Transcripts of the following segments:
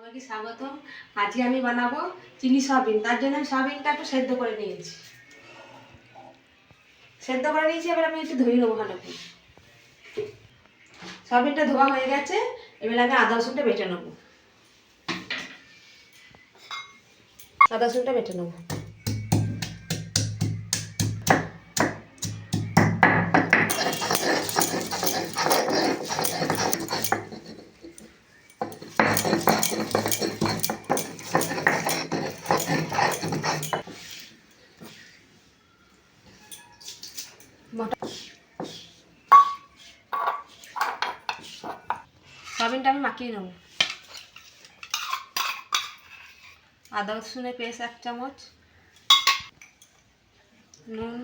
সবাইকে স্বাগত আজকে আমি বানাবো চিনি সয়াবিন। তার জন্য আমি সয়াবিনটা একটু সেদ্ধ করে নিয়েছি। সেদ্ধ করে নিয়েছি, এবার আমি একটু ধুয়ে নেব ভালো করে। সয়াবিনটা ধোয়া হয়ে গেছে, এবার আমি আদা রসুনটা বেটে নেব। আদা রসুনটা বেটে নেব। সয়াবিনটা আমি মাখিয়ে নেব। আদা রসুনের পেস্ট এক চামচ, নুন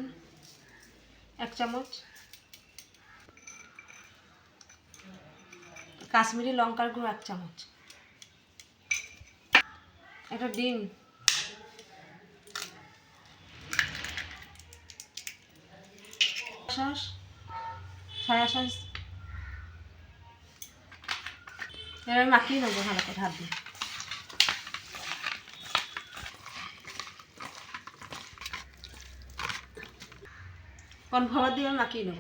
এক চামচ, কাশ্মীরি লঙ্কার গুঁড়ো এক চামচ। একটা ডিম। সয়া সস এবার মাখিয়ে নেব ভালো করে হাত দিয়ে। কর্নফ্লাওয়ার দিয়ে মাখিয়ে নেব।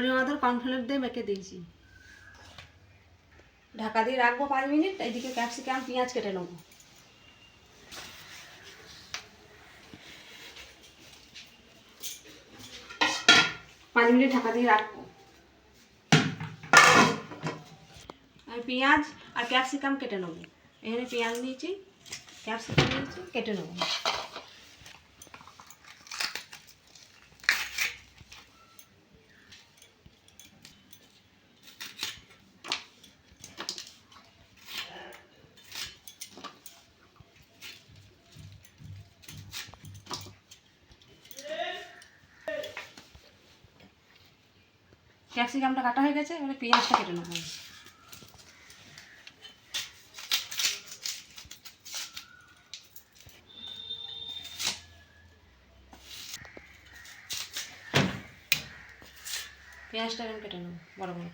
পরিমাণ কর্নফ্লাওয়ার দিয়ে মেখে দিয়েছি। ঢাকা দিয়ে রাখব পাঁচ মিনিট এইদিকে ক্যাপসিকাম পেঁয়াজ কেটে নেব। পাঁচ মিনিট ঢাকা দিয়ে রাখব। আর পেঁয়াজ আর ক্যাপসিকাম কেটে নেব। এখানে পেঁয়াজ নিয়েছি ক্যাপসিকাম নিয়েছি, কেটে নেব। ক্যাপসিকামটা কাটা হয়ে গেছে, এবারে পেঁয়াজটা কেটে নেব পেঁয়াজটা আমি কেটে নেব, বড় বড়।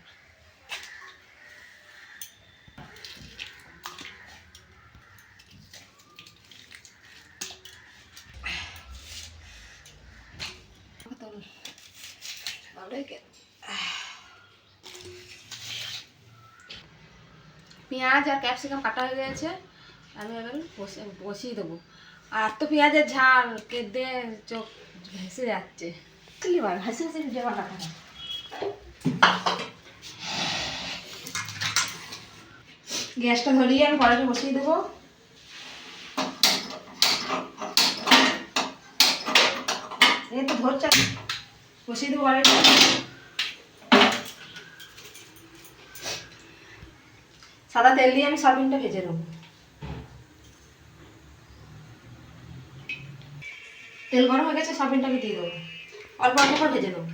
ভালোই পেঁয়াজ আর ক্যাপসিকাম কাটা হয়ে গেছে। আমি এবার বসে বসিয়ে দেবো। আর তো পেঁয়াজের ঝাল, কেঁদে চোখ ভেসে যাচ্ছে। গ্যাসটা ধরিয়ে আমি কড়াইটা বসিয়ে দেবো। এই তো ধরছে। বসিয়ে দেবো কড়াইটা সাদা তেল দিয়ে আমি সয়াবিনটা ভেজে নেব। তেল গরম হয়ে গেছে সয়াবিনটাকে দিয়ে দেবো। অল্প অল্প করে ভেজে নেব।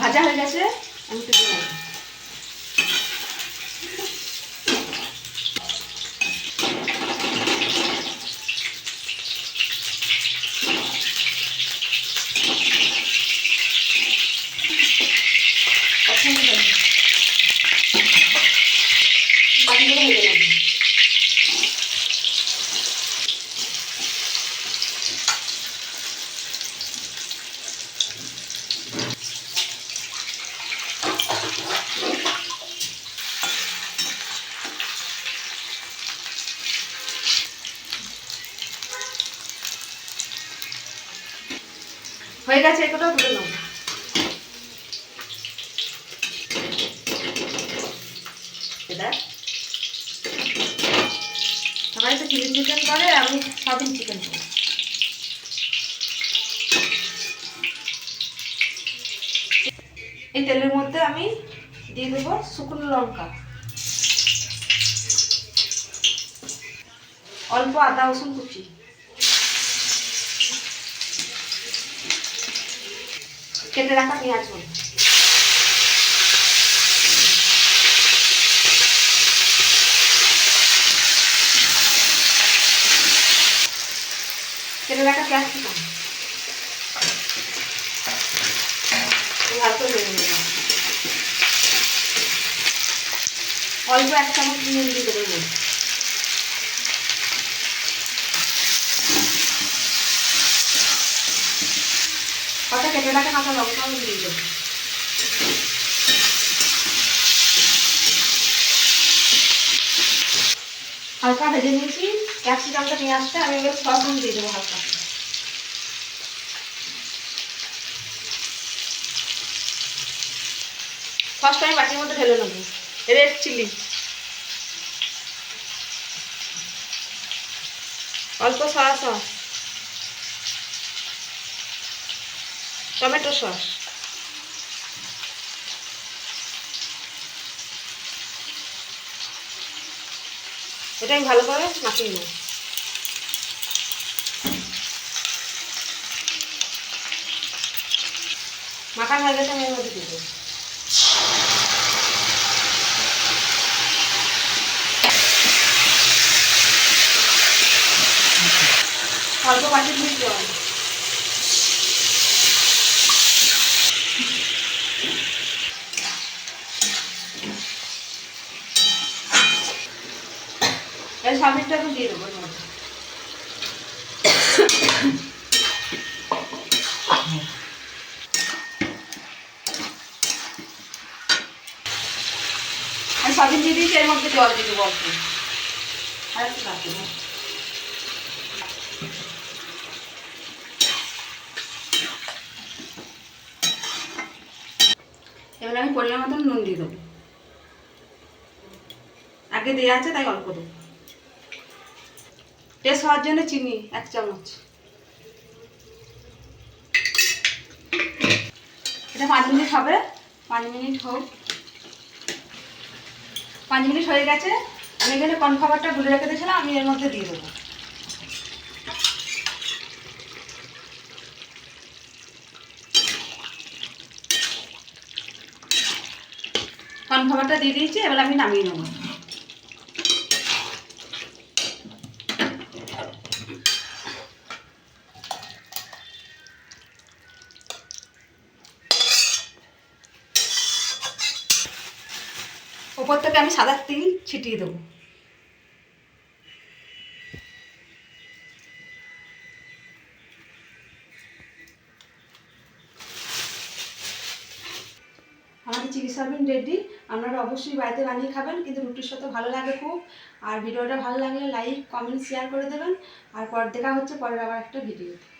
ভাজা হয়ে গেছে আমি তুলে হয়ে গেছে এগুলো তুলে নেব এটা। সবাই তো চিলি চিকেন করে, আমি সাবিন চিকেন করি এই তেলের মধ্যে আমি দিয়ে দেবো শুকনো লঙ্কা। অল্প আদা রসুন কুচি। কেটে রাখা পেঁয়াজগুলো কেটে রাখা ক্যাপসিকাম ভালো করে ভেজে নেব। অল্প এক চামচ নুন দিয়ে দেবো হালকা ভেজে নিয়েছি, ক্যাপসিকামটা নিয়ে আসতে, আমি এবার সস দিয়ে দেবো হালকা। সসটা আমি বাটির মধ্যে ঢেলে নেব, রেড চিলি। অল্প সয়া সস। Tomato sauce. এটা আমি ভালো করে মাখিয়ে নেব। মাখানো হয়ে গেছে আমি মধ্যে দিয়ে দেবো। অল্প পাশে দিয়ে জল এই সাবিনটা আমি দিয়ে দেবো সাবিন দিয়ে দিয়েছি, এর মধ্যে জল দিয়ে দেবো আর একটু রাখব এবার আমি পরিমাণ মতন নুন দিয়ে দেবো। আগে দেওয়া আছে, তাই অল্প দেবো। টেস্ট হওয়ার জন্য চিনি, এক চামচ। এটা পাঁচ মিনিট হবে। পাঁচ মিনিট হোক। পাঁচ মিনিট হয়ে গেছে। আমি এখানে কর্নফ্লাওয়ারটা গুলে রেখে দিয়েছিলাম, আমি এর মধ্যে দিয়ে দেবো। কর্নফ্লাওয়ারটা দিয়ে দিয়েছি, এবার আমি নামিয়ে নেব। ওপর থেকে আমি সাদা তিল ছিটিয়ে দেবো। আমাদের চিলি সাবিন রেডি আপনারা অবশ্যই বাড়িতে বানিয়ে খাবেন, কিন্তু রুটির সাথে ভালো লাগে খুব। আর ভিডিওটা ভালো লাগলে লাইক কমেন্ট শেয়ার করে দেবেন। আর পর দেখা হচ্ছে, পরের আবার একটা ভিডিওতে